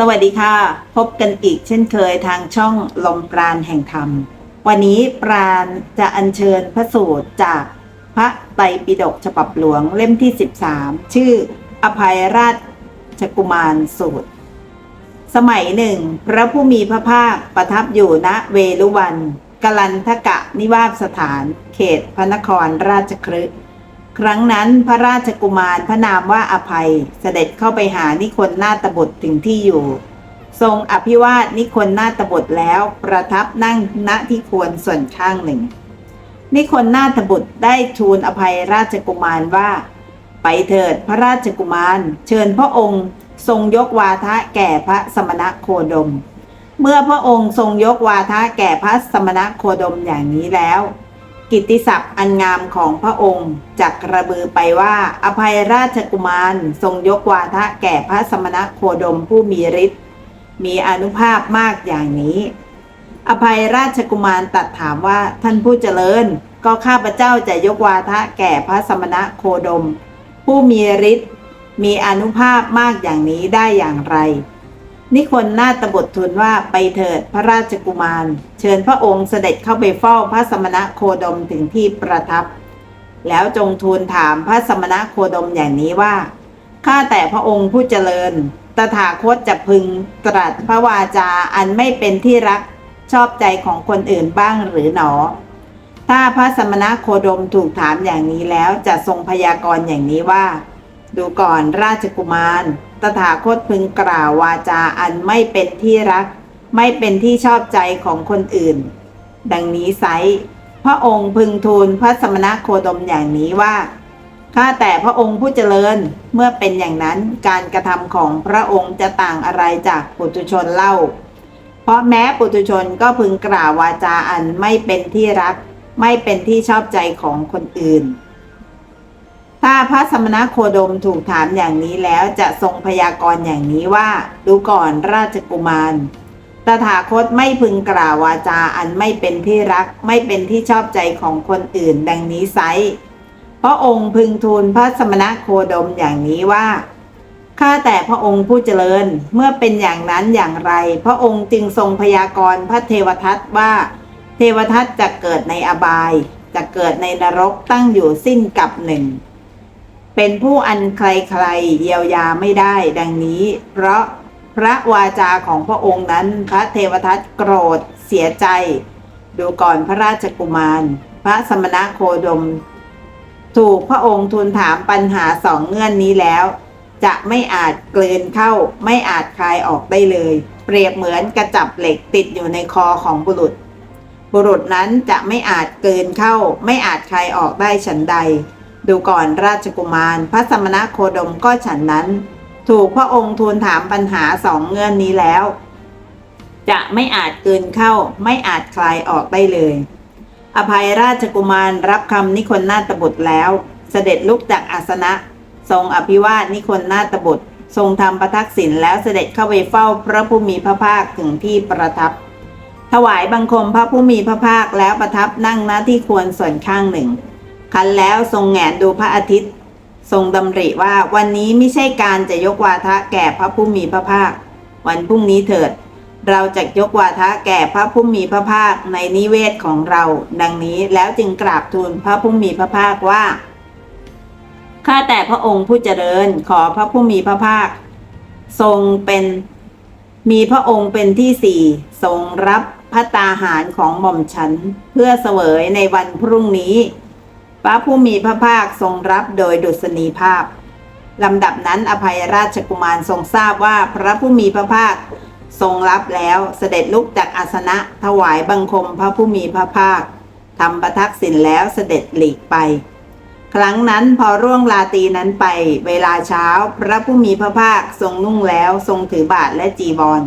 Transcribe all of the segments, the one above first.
สวัสดีค่ะ พบกันอีกเช่นเคยทางช่องลมปราณแห่งธรรม วันนี้ปราณจะอัญเชิญพระสูตรจากพระไตรปิฎกฉบับหลวงเล่มที่ 13 ชื่ออภัยราชกุมารสูตร สมัยหนึ่ง พระผู้มีพระภาคประทับอยู่ณเวลุวันกลันทกะนิวาสสถาน เขตพระนครราชครึก ครั้งนั้นพระราชกุมารพระนามว่าอภัยเสด็จเข้าไปหานิคนนาตบุตรถึงที่อยู่ ทรงอภิวาทนิคนนาตบุตรแล้วประทับนั่งณที่ควรส่วนข้างหนึ่ง นิคนนาตบุตรได้ทูลอภัยราชกุมารว่า ไปเถิดพระราชกุมาร เชิญพระองค์ทรงยกวาทะแก่พระสมณะโคดม เมื่อพระองค์ทรงยกวาทะแก่พระสมณะโคดมอย่างนี้แล้ว กิตติศัพท์อันงามของพระองค์จักกระบือไปว่า อภัยราชกุมารทรงยกวาทะแก่พระสมณะโคดมผู้มีฤทธิ์มีอนุภาพมากอย่างนี้ อภัยราชกุมารตัดถามว่าท่านผู้เจริญ ก็ข้าพเจ้าจะยกวาทะแก่พระสมณะโคดม ผู้มีฤทธิ์มีอนุภาพมากอย่างนี้ได้อย่างไร นิคนนาตบุตรทูลว่าไปเถิดพระราชกุมาร เชิญพระองค์เสด็จเข้าไปเฝ้าพระสมณะโคดมถึงที่ประทับ แล้วจงทูลถามพระสมณะโคดมอย่างนี้ว่าข้าแต่พระองค์ผู้เจริญ ตถาคตจะพึงตรัสพระวาจาอันไม่เป็นที่รักชอบใจของคนอื่นบ้างหรือหนอ ถ้าพระสมณะโคดมถูกถามอย่างนี้แล้วจะทรงพยากรณ์อย่างนี้ว่า ดูก่อนราชกุมาร ถาคตพึงกล่าววาจาอันไม่เป็นที่รัก ไม่เป็นที่ชอบใจของคนอื่น ดังนี้ไซพระองค์พึงทูลพระสมณะโคดมอย่างนี้ว่าข้าแต่พระองค์ผู้เจริญเมื่อเป็นอย่างนั้นการกระทำของพระองค์จะต่างอะไรจากปุถุชนเล่า เพราะแม้ปุถุชนก็พึงกล่าววาจาอันไม่เป็นที่รัก ไม่เป็นที่ชอบใจของคนอื่น ถ้าพระสมณโคดมถูกถามอย่างนี้แล้วจะทรงพยากรณ์อย่างนี้ว่า ดูก่อนราชกุมาร ตถาคตไม่พึงกล่าววาจาอันไม่เป็นที่รักไม่เป็นที่ชอบใจของคนอื่นดังนี้ไซพระองค์พึงทูลพระสมณโคดมอย่างนี้ว่าข้าแต่พระองค์ผู้เจริญเมื่อเป็นอย่างนั้นอย่างไร พระองค์จึงทรงพยากรณ์พระเทวทัตว่า เทวทัตจะเกิดในอบาย จะเกิดในนรกตั้งอยู่สิ้นกับหนึ่ง เป็นผู้อันใครๆเยียวยาไม่ได้ดังนี้ เพราะพระวาจาของพระองค์นั้นพระเทวทัตโกรธเสียใจ ดูก่อนพระราชกุมาร พระสมณะโคดม ถูกพระองค์ทูลถามปัญหาสองเงื่อนนี้แล้ว จะไม่อาจกลืนเข้าไม่อาจคลายออกได้เลย เปรียบเหมือนกระจับเหล็กติดอยู่ในคอของบุรุษ บุรุษนั้นจะไม่อาจกลืนเข้า ไม่อาจคลายออกได้ฉันใด ดูก่อนราชกุมาร พระสมณโคดมก็ฉันนั้น ถูกพระองค์ทูลถามปัญหาสองเงื่อนนี้แล้ว จะไม่อาจเกลืนเข้าไม่อาจคลายออกได้เลย อภัยราชกุมารรับคำนิคนนาตบุตรแล้ว เสด็จลุกจากอาสนะ ทรงอภิวาทนิคนนาตบุตร ทรงทำประทักษิณแล้วเสด็จเข้าไปเฝ้าพระผู้มีพระภาคถึงที่ประทับ ถวายบังคมพระผู้มีพระภาคแล้วประทับนั่งณที่ควรส่วนข้างหนึ่ง คันแล้วทรงแหงนดูพระอาทิตย์ ทรงดำริว่าวันนี้ไม่ใช่การจะยกวาทะแก่พระผู้มีพระภาค วันพรุ่งนี้เถิด เราจะยกวาทะแก่พระผู้มีพระภาคในนิเวศของเรา ดังนี้แล้วจึงกราบทูลพระผู้มีพระภาคว่าข้าแต่พระองค์ผู้เจริญขอพระผู้มีพระภาค ทรงเป็นมีพระองค์เป็นที่สี่ทรงรับพระตาหารของหม่อมฉัน เพื่อเสวยในวันพรุ่งนี้ พระผู้มีพระภาคทรงรับโดยดุษณีภาพลำดับนั้นอภัยราชกุมารทรงทราบว่าพระผู้มีพระภาคทรงรับแล้วเสด็จลุกจากอาสนะถวายบังคมพระผู้มีพระภาคทำประทักษิณแล้วเสด็จหลีกไป ครั้งนั้นพอร่วงลาตีนั้นไป เวลาเช้า พระผู้มีพระภาคทรงนุ่งแล้วทรงถือบาทและจีวร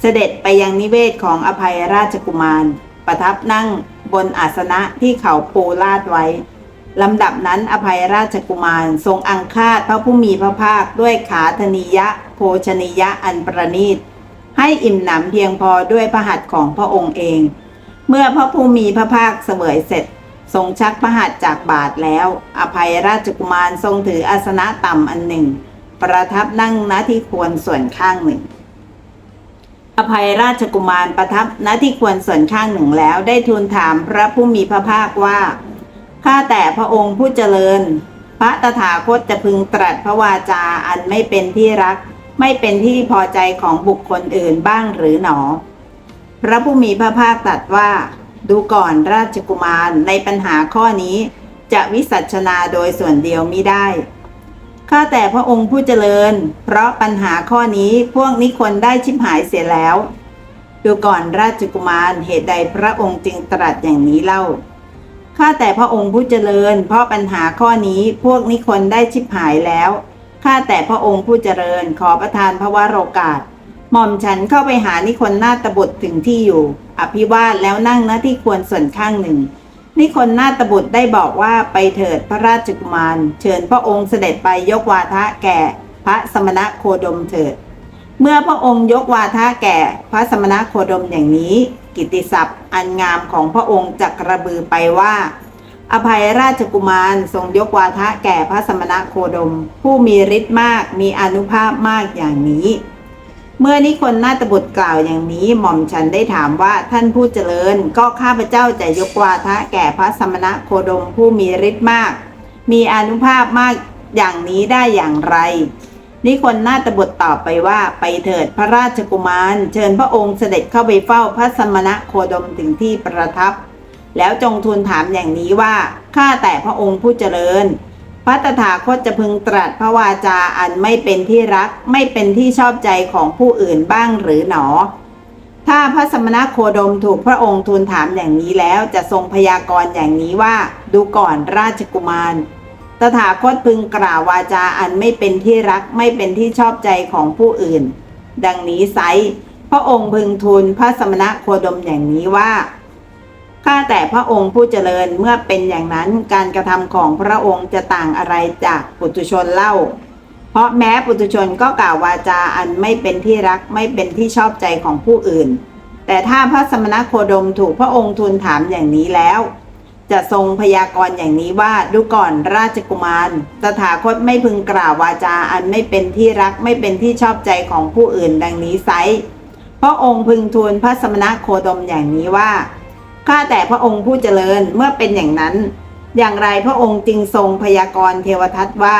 เสด็จไปยังนิเวศของอภัยราชกุมาร ประทับนั่งบนอาสนะที่เขาปูลาดไว้ ลำดับนั้นอภัยราชกุมารทรงอังคาดพระผู้มีพระภาคด้วยขาธนิยะ โภชนิยะอันประณีต ให้อิ่มหนำเพียงพอด้วยพระหัตถ์ของพระองค์เอง เมื่อพระผู้มีพระภาคเสวยเสร็จ ทรงชักพระหัตถ์จากบาทแล้ว อภัยราชกุมารทรงถืออาสนะต่ำอันหนึ่ง ประทับนั่งณที่ควรส่วนข้างหนึ่ง อภัยราชกุมารประทับณที่ควรส่วนข้างหนึ่งแล้วได้ทูลถามพระผู้มีพระภาคว่า ข้าแต่พระองค์ผู้เจริญ พระตถาคตจะพึงตรัสพระวาจาอันไม่เป็นที่รัก ไม่เป็นที่พอใจของบุคคลอื่นบ้างหรือหนอ พระผู้มีพระภาคตรัสว่า ดูก่อนราชกุมารในปัญหาข้อนี้จะวิสัชนาโดยส่วนเดียวมิได้ข้าแต่พระองค์ผู้เจริญ เพราะปัญหาข้อนี้พวกนิคนได้ชิบหายเสียแล้ว ดูก่อนราชกุมารเหตุใดพระองค์จึงตรัสอย่างนี้เล่า ข้าแต่พระองค์ผู้เจริญ เพราะปัญหาข้อนี้พวกนิคนได้ชิบหายแล้ว ข้าแต่พระองค์ผู้เจริญขอประทานพระวโรกาส หม่อมฉันเข้าไปหานิคนนาตบุตรถึงที่อยู่ อภิวาทแล้วนั่งหน้าที่ควรส่วนข้างหนึ่ง นิคนนาตบุตรได้บอกว่าไปเถิดพระราชกุมาร เชิญพระองค์เสด็จไปยกวาทะแก่พระสมณะโคดมเถิด เมื่อพระองค์ยกวาทะแก่พระสมณะโคดมอย่างนี้ กิติศัพท์ อันงามของพระองค์จักระบือไปว่า อภัยราชกุมารทรงยกวาทะแก่พระสมณะโคดม ผู้มีฤทธิ์มากมีอนุภาพมากอย่างนี้ เมื่อนิคนนาตบุตรกล่าวอย่างนี้หม่อมฉันได้ถามว่าท่านผู้เจริญก็ข้าพเจ้าจะยกวาทะแก่พระสมณะโคดมผู้มีฤทธิ์มาก มีอนุภาพมากอย่างนี้ได้อย่างไร นิคนนาตบุตรตอบไปว่าไปเถิดพระราชกุมาร เชิญพระองค์เสด็จเข้าไปเฝ้าพระสมณะโคดมถึงที่ประทับ แล้วจงทูลถามอย่างนี้ว่าข้าแต่พระองค์ผู้เจริญ พระตถาคตจะพึงตรัสพระวาจาอันไม่เป็นที่รักไม่เป็นที่ชอบใจของผู้อื่นบ้างหรือหนอ ถ้าพระสมณโคดมถูกพระองค์ทูลถามอย่างนี้แล้วจะทรงพยากรณ์อย่างนี้ว่า ดูก่อนราชกุมาร ตถาคตพึงกล่าววาจาอันไม่เป็นที่รักไม่เป็นที่ชอบใจของผู้อื่น ดังนี้ไซพระองค์พึงทูลพระสมณะโคดมอย่างนี้ว่าข้าแต่พระองค์ผู้เจริญเมื่อเป็นอย่างนั้นการกระทำของพระองค์จะต่างอะไรจากปุถุชนเล่า เพราะแม้ปุถุชนก็กล่าววาจาอันไม่เป็นที่รักไม่เป็นที่ชอบใจของผู้อื่น แต่ถ้าพระสมณโคดมถูกพระองค์ทูลถามอย่างนี้แล้ว จะทรงพยากรณ์อย่างนี้ว่าดูก่อนราชกุมารตถาคตไม่พึงกล่าววาจาอันไม่เป็นที่รักไม่เป็นที่ชอบใจของผู้อื่นดังนี้ไซพระองค์พึงทูลพระสมณะโคดมอย่างนี้ว่าข้าแต่พระองค์ผู้เจริญเมื่อเป็นอย่างนั้น อย่างไรพระองค์จึงทรงพยากรณ์เทวทัตว่า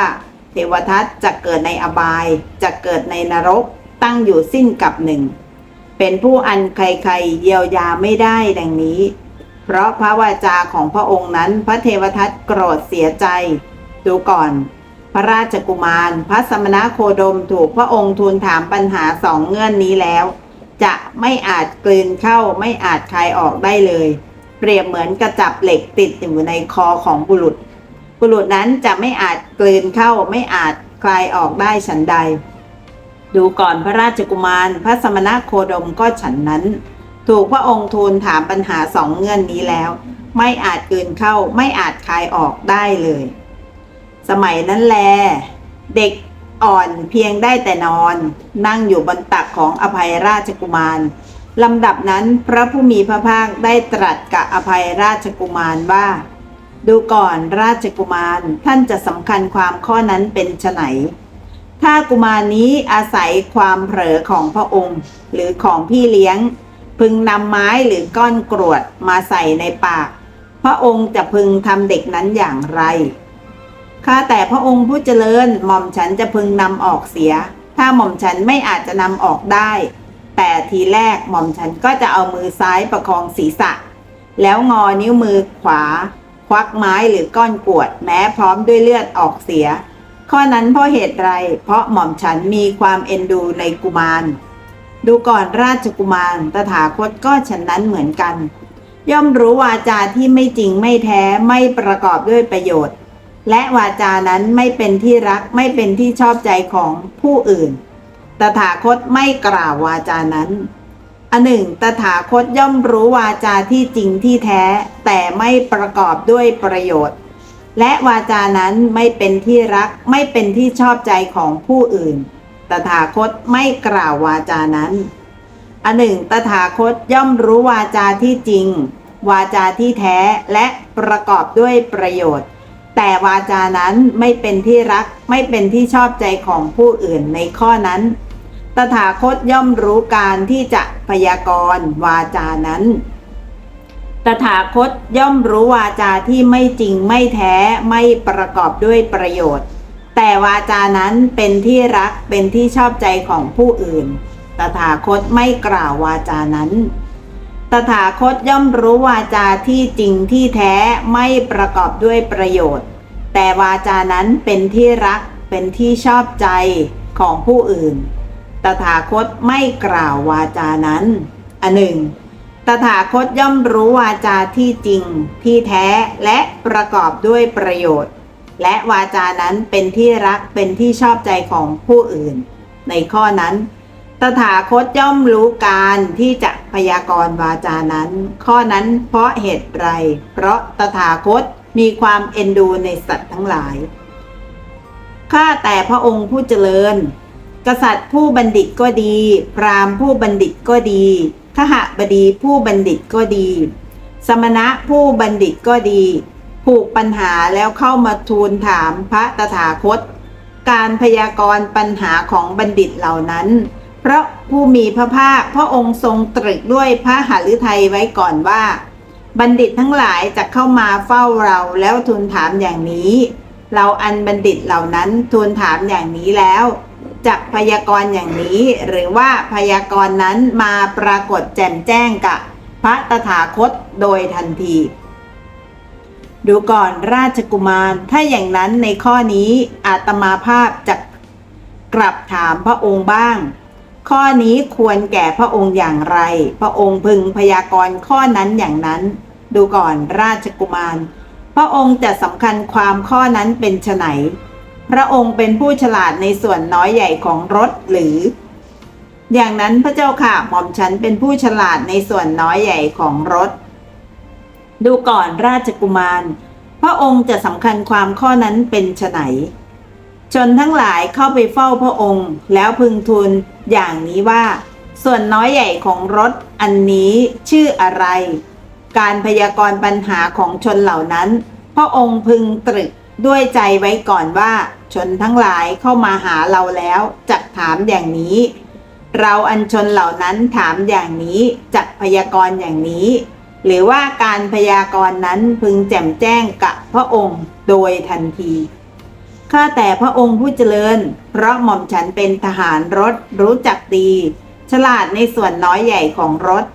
เทวทัตจะเกิดในอบายจะเกิดในนรกตั้งอยู่สิ้นกับหนึ่งเป็นผู้อันใครๆเยียวยาไม่ได้ดังนี้ เพราะพระวาจาของพระองค์นั้นพระเทวทัตโกรธเสียใจ ดูก่อน พระราชกุมาร พระสมณโคดมถูกพระองค์ทูลถามปัญหาสองเงื่อนนี้แล้ว จะไม่อาจกลืนเข้าไม่อาจคายออกได้เลย เปรียบเหมือนกระจับเหล็กติดอยู่ในคอของบุรุษ บุรุษนั้นจะไม่อาจกลืนเข้าไม่อาจคลายออกได้ฉันใด ดูก่อนพระราชกุมาร พระสมณโคดมก็ฉันนั้น ถูกพระองค์ทูลถามปัญหาสองเงื่อนนี้แล้ว ไม่อาจกลืนเข้าไม่อาจคายออกได้เลย สมัยนั้นแล เด็กอ่อนเพียงได้แต่นอน นั่งอยู่บนตักของอภัยราชกุมารลำดับนั้นพระผู้มีพระภาคได้ตรัสกับอภัยราชกุมารว่า ดูก่อนราชกุมารท่านจะสำคัญความข้อนั้นเป็นไฉนถ้ากุมารนี้อาศัยความเผลอของพระองค์ หรือของพี่เลี้ยง พึงนำไม้หรือก้อนกรวดมาใส่ในปาก พระองค์จะพึงทำเด็กนั้นอย่างไรข้าแต่พระองค์ผู้เจริญหม่อมฉันจะพึงนำออกเสีย ถ้าหม่อมฉันไม่อาจจะนำออกได้ แต่ทีแรกหม่อมฉันก็จะเอามือซ้ายประคองศีรษะ แล้วงอนิ้วมือขวา ควักไม้หรือก้อนกรวดแม้พร้อมด้วยเลือดออกเสีย ข้อนั้นเพราะเหตุไร เพราะหม่อมฉันมีความเอ็นดูในกุมาร ดูก่อนราชกุมาร ตถาคตก็ฉันนั้นเหมือนกัน ย่อมรู้วาจาที่ไม่จริงไม่แท้ไม่ประกอบด้วยประโยชน์ และวาจานั้นไม่เป็นที่รักไม่เป็นที่ชอบใจของผู้อื่น ตถาคตไม่กล่าววาจานั้นอันหนึ่ง ตถาคตย่อมรู้วาจาที่จริงที่แท้ แต่ไม่ประกอบด้วยประโยชน์ และวาจานั้นไม่เป็นที่รักไม่เป็นที่ชอบใจของผู้อื่น ตถาคตไม่กล่าววาจานั้น อันหนึ่ง ตถาคตย่อมรู้วาจาที่จริง วาจาที่แท้และประกอบด้วยประโยชน์ แต่วาจานั้นไม่เป็นที่รักไม่เป็นที่ชอบใจของผู้อื่นในข้อนั้น ตถาคตย่อมรู้การที่จะพยากรณ์วาจานั้นตถาคตย่อมรู้วาจาที่ไม่จริงไม่แท้ไม่ประกอบด้วยประโยชน์ แต่วาจานั้นเป็นที่รักเป็นที่ชอบใจของผู้อื่น ตถาคตไม่กล่าววาจานั้น ตถาคตย่อมรู้วาจาที่จริงที่แท้ไม่ประกอบด้วยประโยชน์ แต่วาจานั้นเป็นที่รักเป็นที่ชอบใจของผู้อื่น ตถาคตไม่กล่าววาจานั้น อันหนึ่ง ตถาคตย่อมรู้วาจาที่จริงที่แท้และประกอบด้วยประโยชน์ และวาจานั้นเป็นที่รักเป็นที่ชอบใจของผู้อื่น ในข้อนั้น ตถาคตย่อมรู้การที่จะพยากรณ์วาจานั้น ข้อนั้นเพราะเหตุไร เพราะตถาคตมีความเอ็นดูในสัตว์ทั้งหลาย ข้าแต่พระองค์ผู้เจริญ กษัตริย์ผู้บัณฑิตก็ดี พราหมณ์ผู้บัณฑิตก็ดีขหบดีผู้บัณฑิตก็ดี สมณะผู้บัณฑิตก็ดี ผูกปัญหาแล้วเข้ามาทูลถามพระตถาคต การพยากรณ์ปัญหาของบัณฑิตเหล่านั้นเพราะผู้มีพระภาคพระองค์ทรงตรึกด้วยพระหฤทัยไว้ก่อนว่า บัณฑิตทั้งหลายจะเข้ามาเฝ้าเราแล้วทูลถามอย่างนี้ เราอันบัณฑิตเหล่านั้นทูลถามอย่างนี้แล้วจักพยากรณ์อย่างนี้หรือว่าพยากรณ์นั้นมาปรากฏแจ่มแจ้งกับพระตถาคตโดยทันที ดูก่อนราชกุมาร ถ้าอย่างนั้นในข้อนี้อาตมาภาพจะกลับถามพระองค์บ้าง ข้อนี้ควรแก่พระองค์อย่างไร พระองค์พึงพยากรณ์ข้อนั้นอย่างนั้น ดูก่อนราชกุมาร พระองค์จะสำคัญความข้อนั้นเป็นไนพระองค์เป็นผู้ฉลาดในส่วนน้อยใหญ่ของรถหรือ อย่างนั้นพระเจ้าค่ะหม่อมฉันเป็นผู้ฉลาดในส่วนน้อยใหญ่ของรถ ดูก่อนราชกุมาร พระองค์จะสำคัญความข้อนั้นเป็นไฉนชนทั้งหลายเข้าไปเฝ้าพระองค์ แล้วพึงทูลอย่างนี้ว่า ส่วนน้อยใหญ่ของรถอันนี้ชื่ออะไร การพยากรณ์ปัญหาของชนเหล่านั้น พระองค์พึงตรึกด้วยใจไว้ก่อนว่า ชนทั้งหลายเข้ามาหาเราแล้วจักถามอย่างนี้ เราอันชนเหล่านั้นถามอย่างนี้จักพยากรณ์อย่างนี้ หรือว่าการพยากรณ์นั้นพึงแจ่มแจ้งกับพระองค์โดยทันทีข้าแต่พระองค์ผู้เจริญ เพราะหม่อมฉันเป็นทหารรถรู้จักดีฉลาดในส่วนน้อยใหญ่ของรถ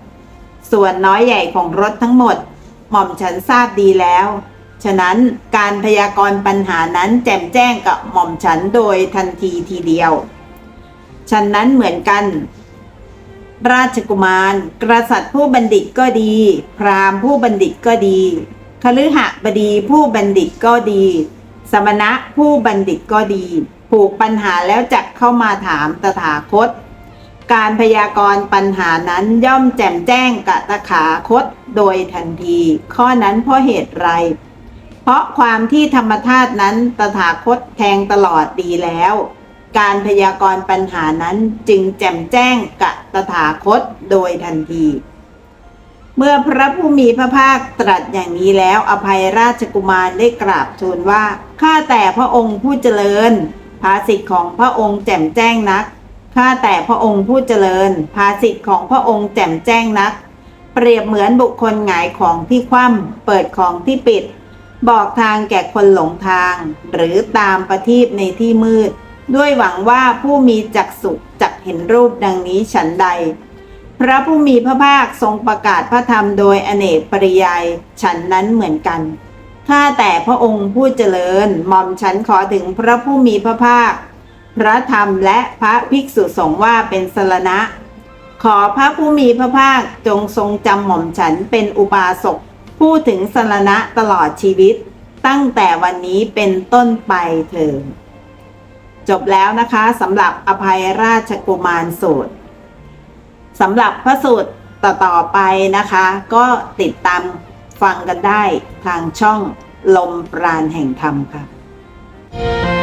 ส่วนน้อยใหญ่ของรถทั้งหมด หม่อมฉันทราบดีแล้ว ฉะนั้นการพยากรณ์ปัญหานั้นแจ่มแจ้งกับหม่อมฉันโดยทันทีทีเดียวฉะนั้นเหมือนกัน ราชกุมาร กษัตริย์ผู้บัณฑิตก็ดี พราหมณ์ผู้บัณฑิตก็ดีคฤหบดีผู้บัณฑิตก็ดี สมณะผู้บัณฑิตก็ดี ผูกปัญหาแล้วจักเข้ามาถามตถาคต การพยากรณ์ปัญหานั้นย่อมแจ่มแจ้งกับตถาคตโดยทันที ข้อนั้นเพราะเหตุไร เพราะความที่ธรรมธาตุนั้นตถาคตแทงตลอดดีแล้ว การพยากรณ์ปัญหานั้นจึงแจ่มแจ้งกับตถาคตโดยทันที เมื่อพระผู้มีพระภาคตรัสอย่างนี้แล้วอภัยราชกุมารได้กราบทูลว่าข้าแต่พระองค์ผู้เจริญ ภาสิทธิ์ของพระองค์แจ่มแจ้งนักข้าแต่พระองค์ผู้เจริญ ภาสิทธิ์ของพระองค์แจ่มแจ้งนัก เปรียบเหมือนบุคคลหงายของที่คว่ำเปิดของที่ปิด บอกทางแก่คนหลงทาง หรือตามประทีปในที่มืด ด้วยหวังว่าผู้มีจักษุจักเห็นรูปดังนี้ฉันใด พระผู้มีพระภาคทรงประกาศพระธรรมโดยอเนกปริยายฉันนั้นเหมือนกันข้าแต่พระองค์ผู้เจริญหม่อมฉันขอถึงพระผู้มีพระภาค พระธรรมและพระภิกษุสงฆ์ว่าเป็นสรณะ ขอพระผู้มีพระภาคจงทรงจำหม่อมฉันเป็นอุบาสกผู้ถึงสรณะตลอดชีวิต ตั้งแต่วันนี้เป็นต้นไปเถิด จบแล้วนะคะสำหรับอภัยราชกุมารสูตรสำหรับพระสูตรต่อๆไปนะคะ ก็ติดตามฟังกันได้ทางช่องลมปราณแห่งธรรมค่ะ